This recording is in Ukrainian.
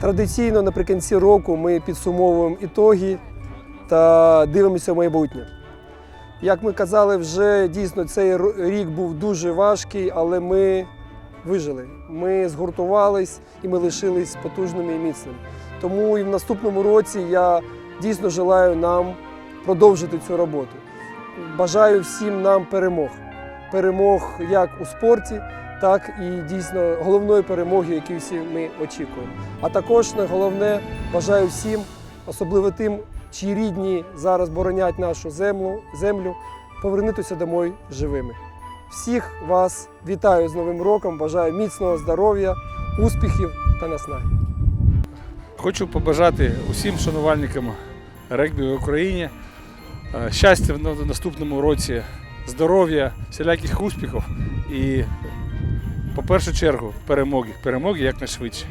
Традиційно наприкінці року ми підсумовуємо ітоги та дивимося в майбутнє. Як ми казали, вже дійсно цей рік був дуже важкий, але ми вижили. Ми згуртувались і ми лишились потужними і міцними. Тому і в наступному році я дійсно желаю нам продовжити цю роботу. Бажаю всім нам перемог. Перемог як у спорті, так і дійсно головної перемоги, яку всі ми очікуємо. А також головне бажаю всім, особливо тим, чиї рідні зараз боронять нашу землю, землю повернутися домой живими. Всіх вас вітаю з Новим роком, бажаю міцного здоров'я, успіхів та наснаги. Хочу побажати усім шанувальникам регбі в Україні е, щастя в наступному році, здоров'я, всіляких успіхів і, по першу чергу, перемоги. Перемоги якнайшвидше.